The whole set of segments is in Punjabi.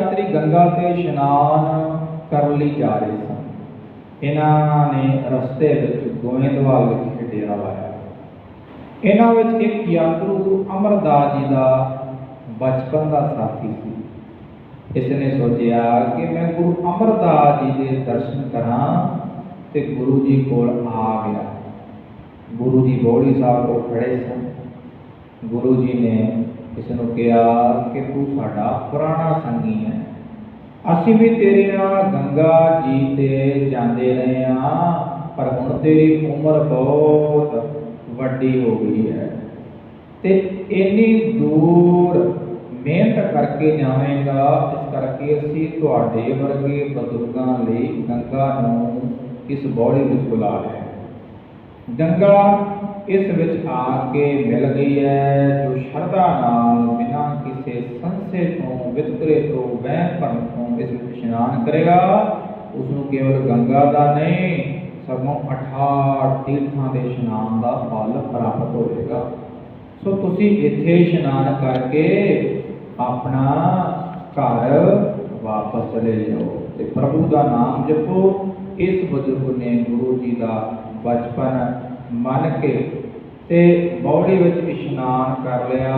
ਯਾਤਰੀ ਗੰਗਾ ਤੇ ਇਸ਼ਨਾਨ ਕਰਨ ਲਈ ਜਾ ਰਹੇ ਸਨ। ਇਹਨਾਂ ਨੇ ਰਸਤੇ ਵਿੱਚ ਗੋਇੰਦਵਾਲ ਵਿਖੇ ਡੇਰਾ ਲਾਇਆ। ਇਹਨਾਂ ਵਿੱਚ ਇੱਕ ਯਾਤਰੂ ਗੁਰੂ ਅਮਰਦਾਸ ਜੀ ਦਾ ਬਚਪਨ ਦਾ ਸਾਥੀ ਸੀ। ਇਸ ਨੇ ਸੋਚਿਆ ਕਿ ਮੈਂ ਗੁਰੂ ਅਮਰਦਾਸ ਜੀ ਦੇ ਦਰਸ਼ਨ ਕਰਾਂ ਤੇ ਗੁਰੂ ਜੀ ਕੋਲ ਆ ਗਿਆ। ਗੁਰੂ ਜੀ ਬੋੜੀ ਸਾਹਿਬ ਕੋਲ ਖੜੇ ਸਨ। ਗੁਰੂ ਜੀ ਨੇ ਇਸ ਨੂੰ ਕਿਹਾ ਕਿ ਤੂੰ ਸਾਡਾ ਪੁਰਾਣਾ ਸੰਗੀ ਹੈ। ਅਸੀਂ ਵੀ ਤੇਰੇ ਨਾਲ ਗੰਗਾ ਜੀ ਤੇ ਜਾਂਦੇ ਰਹੇ ਹਾਂ, ਪਰ ਹੁਣ ਤੇਰੀ ਉਮਰ ਬਹੁਤ ਵੱਡੀ ਹੋ ਗਈ ਹੈ। ਤੇ ਇੰਨੀ ਦੂਰ ਮਿਹਨਤ ਕਰਕੇ ਜਾਵੇਂਗਾ, ਇਸ ਕਰਕੇ ਅਸੀਂ ਤੁਹਾਡੇ ਵਰਗੇ ਬਜ਼ੁਰਗਾਂ ਲਈ ਗੰਗਾ ਨੂੰ ਇਸ ਬੌੜੀ ਵਿੱਚ ਬੁਲਾ ਲਿਆ। ਗੰਗਾ ਇਸ ਵਿੱਚ ਆ ਕੇ ਮਿਲ ਗਈ ਹੈ, ਜੋ ਸ਼ਰਧਾ ਨਾਲ ਬਿਨਾਂ ਕਿਸੇ ਸੰਸੇ ਤੋਂ, ਵਿਤਕਰੇ ਤੋਂ, ਵਹਿਮ ਭਰਮ ਤੋਂ ਇਸ ਵਿੱਚ ਇਸ਼ਨਾਨ ਕਰੇਗਾ। ਉਸ ਨੂੰ ਕੇਵਲ ਗੰਗਾ ਦਾ ਨਹੀਂ, ਸਗੋਂ 18 ਤੀਰਥਾਂ ਦੇ ਇਸ਼ਨਾਨ ਦਾ ਫਲ ਪ੍ਰਾਪਤ ਹੋਵੇਗਾ। ਸੋ ਤੁਸੀਂ ਇੱਥੇ ਇਸ਼ਨਾਨ ਕਰਕੇ ਆਪਣਾ ਘਰ ਵਾਪਸ ਚਲੇ ਜਾਓ ਤੇ ਪ੍ਰਭੂ ਦਾ ਨਾਮ ਜਪੋ। ਇਸ ਬਜ਼ੁਰਗ ਨੇ ਗੁਰੂ ਜੀ ਦਾ ਬਚਪਨ ਮੰਨ ਕੇ ਤੇ ਬੌੜੀ ਵਿੱਚ ਇਸ਼ਨਾਨ ਕਰ ਲਿਆ,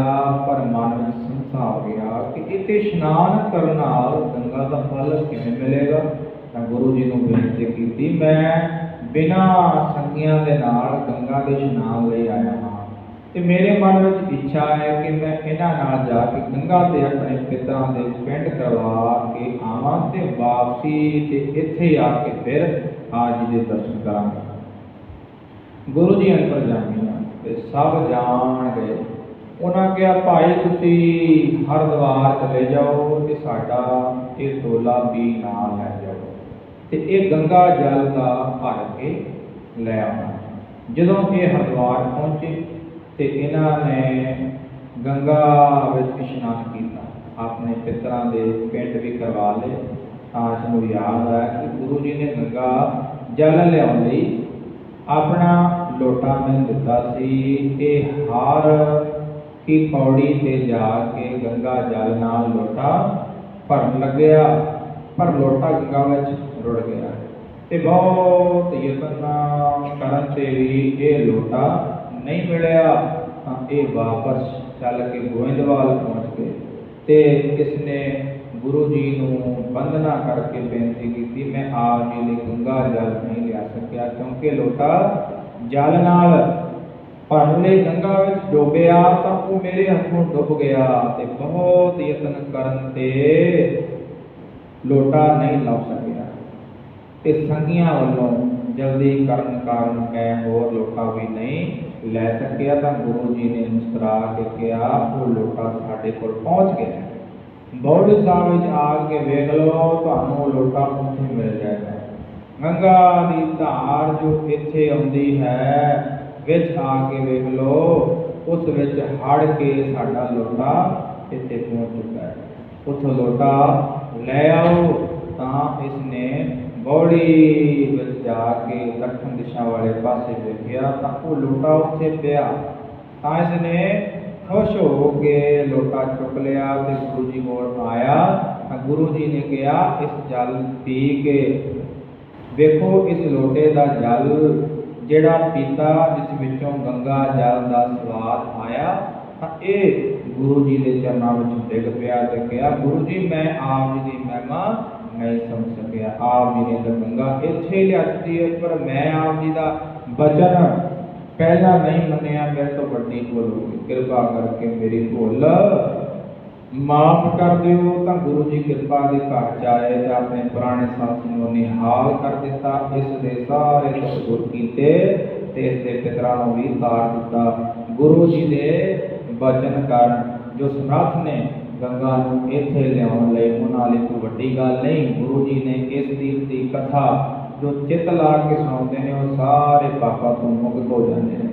ਪਰ ਮਨ ਵਿੱਚ ਸੰਸਾ ਹੋ ਗਿਆ ਕਿ ਇੱਥੇ ਇਸ਼ਨਾਨ ਕਰਨ ਨਾਲ ਗੰਗਾ ਦਾ ਫਲ ਕਿਵੇਂ ਮਿਲੇਗਾ? ਤਾਂ ਗੁਰੂ ਜੀ ਨੂੰ ਬੇਨਤੀ ਕੀਤੀ, ਮੈਂ ਬਿਨਾਂ ਸੰਗੀਆਂ ਦੇ ਨਾਲ ਗੰਗਾ ਦੇ ਇਸ਼ਨਾਨ ਲਈ ਆਇਆ ਹਾਂ। ਤੇ ਮੇਰੇ ਮਨ ਵਿੱਚ ਇੱਛਾ ਹੈ ਕਿ ਮੈਂ ਇਹਨਾਂ ਨਾਲ ਜਾ ਕੇ ਗੰਗਾ ਤੇ ਆਪਣੇ ਪਿਤਰਾਂ ਦੇ ਪਿੰਡ ਕਰਵਾ ਕੇ ਆਵਾਂ ਤੇ ਵਾਪਸੀ ਤੇ ਇੱਥੇ ਆ ਕੇ ਫਿਰ ਆਪ ਜੀ ਦੇ ਦਰਸ਼ਨ ਕਰਾਂਗਾ। ਗੁਰੂ ਜੀ ਅੰਦਰ ਜਾਣੀਆਂ ਤੇ ਸਭ ਜਾਣ ਗਏ ਉਹਨਾਂ ਕਿਹਾ, ਭਾਈ, ਤੁਸੀਂ ਹਰਦੁਆਰ ਚਲੇ ਜਾਓ ਤੇ ਸਾਡਾ ਇਹ ਟੋਲਾ ਵੀ ਨਾਲ ਲੈ ਜਾਓ ਤੇ ਇਹ ਗੰਗਾ ਜਲ ਦਾ ਭਰ ਕੇ ਲੈ ਆਉਣਾ ਜਦੋਂ ਇਹ ਹਰਦੁਆਰ ਪਹੁੰਚੇ ਤੇ ਇਹਨਾਂ ਨੇ ਗੰਗਾ ਵਿੱਚ ਇਸ਼ਨਾਨ ਕੀਤਾ। ਆਪਣੇ ਪਿਤਰਾਂ ਦੇ ਪਿੰਡ ਵੀ ਕਰਵਾ ਲਏ। ਤਾਂ ਸਾਨੂੰ ਯਾਦ ਆਇਆ ਕਿ ਗੁਰੂ ਜੀ ਨੇ ਗੰਗਾ ਜਲ ਲਿਆਉਣ ਲਈ ਆਪਣਾ ਲੋਟਾ ਮੈਨੂੰ ਦਿੱਤਾ ਸੀ ਇਹ ਹਾਰ ਕੀ ਪੌੜੀ ਤੇ ਜਾ ਕੇ ਗੰਗਾ ਜਲ ਨਾਲ ਲੋਟਾ ਭਰਨ ਲੱਗਿਆ, ਪਰ ਲੋਟਾ ਗੰਗਾ ਵਿੱਚ ਰੁੜ ਗਿਆ। ਤੇ ਬਹੁਤ ਯਤਨ ਕਰਨ ਤੇ ਵੀ ਇਹ ਲੋਟਾ ਨਹੀਂ ਮਿਲਿਆ, ਤਾਂ ਇਹ ਵਾਪਸ ਚੱਲ ਕੇ ਗੋਇੰਦਵਾਲ ਪਹੁੰਚ ਗਏ ਤੇ ਇਸਨੇ ਗੁਰੂ ਜੀ ਨੂੰ ਵੰਦਨਾ ਕਰਕੇ ਬੇਨਤੀ ਕੀਤੀ, ਮੈਂ ਆਪ ਜੀ ਲਈ ਗੰਗਾ ਜਲ ਨਹੀਂ ਲਿਆ ਸਕਿਆ, ਕਿਉਂਕਿ ਲੋਟਾ ਜਲ ਨਾਲ ਭਰਨ ਗੰਗਾ ਵਿੱਚ ਡੋਬਿਆ ਤਾਂ ਉਹ ਮੇਰੇ ਹੱਥੋਂ ਡੁੱਬ ਗਿਆ ਤੇ ਬਹੁਤ ਯਤਨ ਕਰਨ ਤੇ ਲੋਟਾ ਨਹੀਂ ਲੱਭ ਸਕਿਆ ਤੇ ਸੰਗੀਆਂ ਵੱਲੋਂ ਜਲਦੀ ਕਰਨ ਕਾਰਨ ਮੈਂ ਹੋਰ ਲੋਟਾ ਵੀ ਨਹੀਂ ਲੈ ਸਕਿਆ ਤਾਂ ਗੁਰੂ ਜੀ ਨੇ ਮੁਸਕਰਾ ਕੇ ਕਿਹਾ, ਉਹ ਲੋਟਾ ਸਾਡੇ ਕੋਲ ਪਹੁੰਚ ਗਿਆ ਹੈ। ਬੌੜੀ ਸਾਹਿਬ ਵਿੱਚ ਆ ਕੇ ਵੇਖ ਲਓ, ਤੁਹਾਨੂੰ ਲੋਟਾ ਉੱਥੇ ਮਿਲ ਜਾਏਗਾ ਗੰਗਾ ਦੀ ਧਾਰ ਜੋ ਇੱਥੇ ਆਉਂਦੀ ਹੈ, ਵਿੱਚ ਆ ਕੇ ਵੇਖ ਲਓ, ਉਸ ਵਿੱਚ ਹੜ ਕੇ ਸਾਡਾ ਲੋਟਾ ਇੱਥੇ ਪਹੁੰਚ ਚੁੱਕਾ ਹੈ। ਉੱਥੋਂ ਲੋਟਾ ਲੈ ਆਓ, ਤਾਂ ਇਸ ਨੇ ਬੌੜੀ ਵਿੱਚ ਜਾ ਕੇ ਦੱਖਣ ਦਿਸ਼ਾ ਵਾਲੇ ਪਾਸੇ ਵੇਖਿਆ, ਤਾਂ ਉਹ ਲੋਟਾ ਉੱਥੇ ਪਿਆ। ਤਾਂ ਇਸ ਨੇ ਖੁਸ਼ ਹੋ ਕੇ ਲੋਟਾ ਚੁੱਕ ਲਿਆ ਤੇ ਗੁਰੂ ਜੀ ਕੋਲ ਆਇਆ। ਤਾਂ ਗੁਰੂ ਜੀ ਨੇ ਕਿਹਾ, ਇਸ ਜਲ ਪੀ ਕੇ ਵੇਖੋ, ਇਸ ਲੋਟੇ ਦਾ ਜਲ ਜਿਹੜਾ ਪੀਤਾ, ਜਿਸ ਵਿੱਚੋਂ ਗੰਗਾ ਜਲ ਦਾ ਸਵਾਦ ਆਇਆ, ਤਾਂ ਇਹ ਗੁਰੂ ਜੀ ਦੇ ਚਰਨਾਂ ਵਿੱਚ ਡਿੱਗ ਪਿਆ ਤੇ ਕਿਹਾ, ਗੁਰੂ ਜੀ, ਮੈਂ ਆਪ ਜੀ ਦੀ ਮਹਿਮਾ ਨਹੀਂ ਸਮਝ ਸਕਿਆ। ਆਪ ਜੀ ਨੇ ਤਾਂ ਗੰਗਾ ਇੱਥੇ ਹੀ ਲਿਆਤੀ ਹੈ, ਪਰ ਮੈਂ ਆਪ ਜੀ ਦਾ ਬਚਨ ਪਹਿਲਾਂ ਨਹੀਂ ਮੰਨਿਆ, ਮੇਰੇ ਤੋਂ ਵੱਡੀ ਭੁੱਲ ਹੋ ਗਈ। ਕਿਰਪਾ ਕਰਕੇ ਮੇਰੀ ਭੁੱਲ ਮਾਫ ਕਰ ਦਿਓ, ਤਾਂ ਗੁਰੂ ਜੀ ਕਿਰਪਾ ਦੇ ਘਰ ਚ ਆਏ ਤੇ ਆਪਣੇ ਪੁਰਾਣੇ ਸਾਥੀ ਨੂੰ ਨਿਹਾਲ ਕਰ ਦਿੱਤਾ। ਇਸ ਦੇ ਸਾਰੇ ਦੁੱਖ ਕੀਤੇ ਤੇ ਇਸ ਦੇ ਪਿਤਰਾਂ ਨੂੰ ਵੀ ਤਾਰ ਦਿੱਤਾ। ਗੁਰੂ ਜੀ ਦੇ ਬਚਨ ਕਾਰਨ ਜੋ ਸਮਰੱਥ ਨੇ ਗੰਗਾ ਨੂੰ ਇੱਥੇ ਲਿਆਉਣ ਲਈ, ਉਹਨਾਂ ਲਈ ਕੋਈ ਵੱਡੀ ਗੱਲ ਨਹੀਂ। ਗੁਰੂ ਜੀ ਨੇ ਇਸ ਦੀ ਦੀ ਕਥਾ ਜੋ ਚਿੱਤ ਲਾ ਕੇ ਸੁਣਾਉਂਦੇ ਨੇ, ਉਹ ਸਾਰੇ ਪਾਪਾਂ ਤੋਂ ਮੁਕਤ ਹੋ ਜਾਂਦੇ ਨੇ।